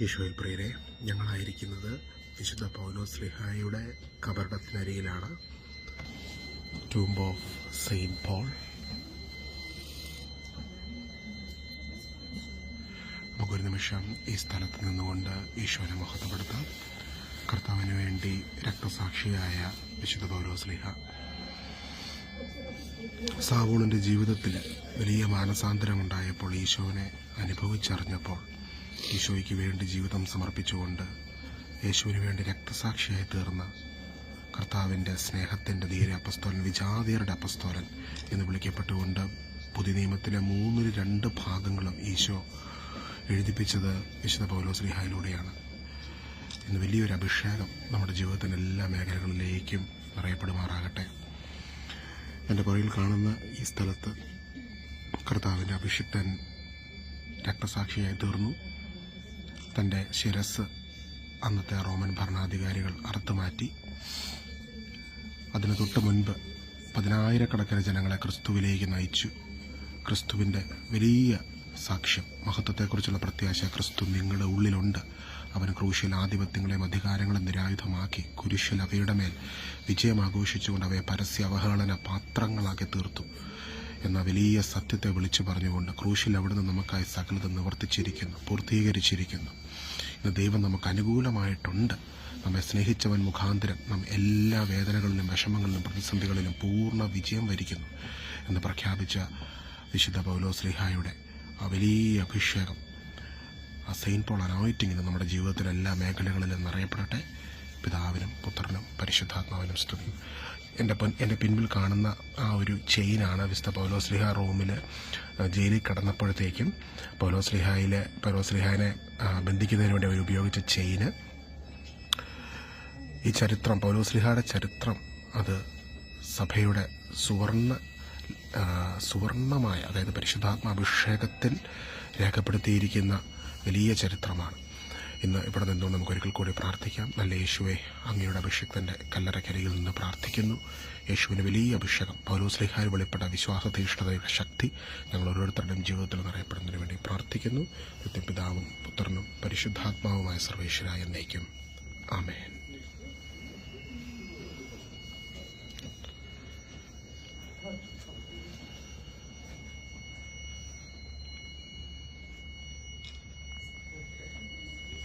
ഈശോയിൽ പ്രിയരെ ഞങ്ങളായിരിക്കുന്നത് വിശുദ്ധ പൗലോസ് ലിഹായുടെ കബറിടത്തിനരികിലാണ്. ടൂംബ് ഓഫ് സെയിന്റ് പോൾ നമുക്കൊരു നിമിഷം ഈ സ്ഥലത്ത് നിന്നുകൊണ്ട് ഈശോനെ മഹത്വപ്പെടുത്താം. കർത്താവിന് വേണ്ടി രക്തസാക്ഷിയായ വിശുദ്ധ പൗലോസ് ലിഹ. സാവൂളിന്റെ ജീവിതത്തിൽ വലിയ മാനസാന്തരമുണ്ടായപ്പോൾ ഈശോനെ അനുഭവിച്ചറിഞ്ഞപ്പോൾ ഈശോയ്ക്ക് വേണ്ടി ജീവിതം സമർപ്പിച്ചുകൊണ്ട് യേശുവിന് വേണ്ടി രക്തസാക്ഷിയായി തീർന്ന കർത്താവിന്റെ സ്നേഹത്തിന്റെ ധീര അപസ്തോലൻ വിജാതിയരുടെ അപസ്തോലൻ എന്ന് വിളിക്കപ്പെട്ടുകൊണ്ട് പുതിയ നിയമത്തിലെ മൂന്നിൽ രണ്ട് ഭാഗങ്ങളും ഈശോ എഴുതിപ്പിച്ചത് വിശുദ്ധ പൗലോസ് ലിഹായിലൂടെയാണ് ഇന്ന് വലിയൊരു അഭിഷേകം നമ്മുടെ ജീവിതത്തിന്റെ എല്ലാ മേഖലകളിലേക്കും നിറയപ്പെടുമാറാകട്ടെ. എന്റെ പുറകിൽ കാണുന്ന ഈ സ്ഥലത്ത് കർത്താവിന്റെ അഭിഷിക്തൻ രക്തസാക്ഷിയായി തീർന്നു. തന്റെ ശിരസ് അന്നത്തെ റോമൻ ഭരണാധികാരികൾ അറുത്തുമാറ്റി. അതിന് തൊട്ട് മുൻപ് പതിനായിരക്കണക്കിന് ജനങ്ങളെ ക്രിസ്തുവിലേക്ക് നയിച്ചു. ക്രിസ്തുവിന്റെ വലിയ സാക്ഷ്യം മഹത്വത്തെക്കുറിച്ചുള്ള പ്രത്യാശ ക്രിസ്തു നിങ്ങളുടെ ഉള്ളിലുണ്ട്. അവൻ ക്രൂശിൽ ആധിപത്യങ്ങളെയും അധികാരങ്ങളും നിരായുധമാക്കി കുരിശിൽ അവയുടെ മേൽ വിജയം ആഘോഷിച്ചുകൊണ്ട് അവയെ പരസ്യ അവഹേളന പാത്രങ്ങളാക്കി തീർത്തു. എന്ന വലിയ സത്യത്തെ വിളിച്ചു പറഞ്ഞുകൊണ്ട് ക്രൂശിൽ അവിടുന്ന് നമുക്കായി സകലത് നിവർത്തിച്ചിരിക്കുന്നു പൂർത്തീകരിച്ചിരിക്കുന്നു. ഇന്ന് ദൈവം നമുക്ക് അനുകൂലമായിട്ടുണ്ട്. നമ്മെ സ്നേഹിച്ചവൻ മുഖാന്തരം നാം എല്ലാ വേദനകളിലും വിഷമങ്ങളിലും പ്രതിസന്ധികളിലും പൂർണ വിജയം വരിക്കുന്നു എന്ന് പ്രഖ്യാപിച്ച വിശുദ്ധ പൗലോ ശ്രീഹായുടെ ആ വലിയ അഭിഷേകം ആ സെയിന്റ് പോൾ അനോയിറ്റിങ്ങിന് നമ്മുടെ ജീവിതത്തിലെ എല്ലാ മേഖലകളിലും നിറയപ്പെടട്ടെ. പിതാവിനും പുത്രനും പരിശുദ്ധാത്മാവിനും സ്തുതി. എന്റെ പൊൻ എന്റെ പിൻപിൽ കാണുന്ന ആ ഒരു ചെയിനാണ് വിശുദ്ധ പൗലോസ്ലിഹ റൂമിൽ ജയിലിൽ കിടന്നപ്പോഴത്തേക്കും പൗലോസ്ലിഹായിലെ പൗലോസ്ലിഹാനെ ബന്ധിക്കുന്നതിന് വേണ്ടി അവർ ഉപയോഗിച്ച ചെയിന്. ഈ ചരിത്രം പൗലോസ്ലിഹയുടെ ചരിത്രം അത് സഭയുടെ സുവർണ സുവർണമായ അതായത് പരിശുദ്ധാത്മാഭിഷേകത്തിൽ രേഖപ്പെടുത്തിയിരിക്കുന്ന വലിയ ചരിത്രമാണ്. ഇന്ന് ഇവിടെ നിന്നുകൊണ്ട് നമുക്ക് ഒരിക്കൽ കൂടി പ്രാർത്ഥിക്കാം. നല്ല യേശുവെ അങ്ങയുടെ അഭിഷേകത്തിന്റെ കല്ലറക്കരയിൽ നിന്ന് പ്രാർത്ഥിക്കുന്നു. യേശുവിന് വലിയ അഭിഷേകം പൗലോസ്ലിഹാൽ വെളിപ്പെട്ട വിശ്വാസ തീഷ്ണതയുടെ ശക്തി ഞങ്ങൾ ഓരോരുത്തരുടെയും ജീവിതത്തിൽ നിറയപ്പെടുന്നതിന് വേണ്ടി പ്രാർത്ഥിക്കുന്നു. നിത്യപിതാവും പുത്രനും പരിശുദ്ധാത്മാവുമായ സർവേശ്വരായ എന്നേക്കും. ആമേൻ.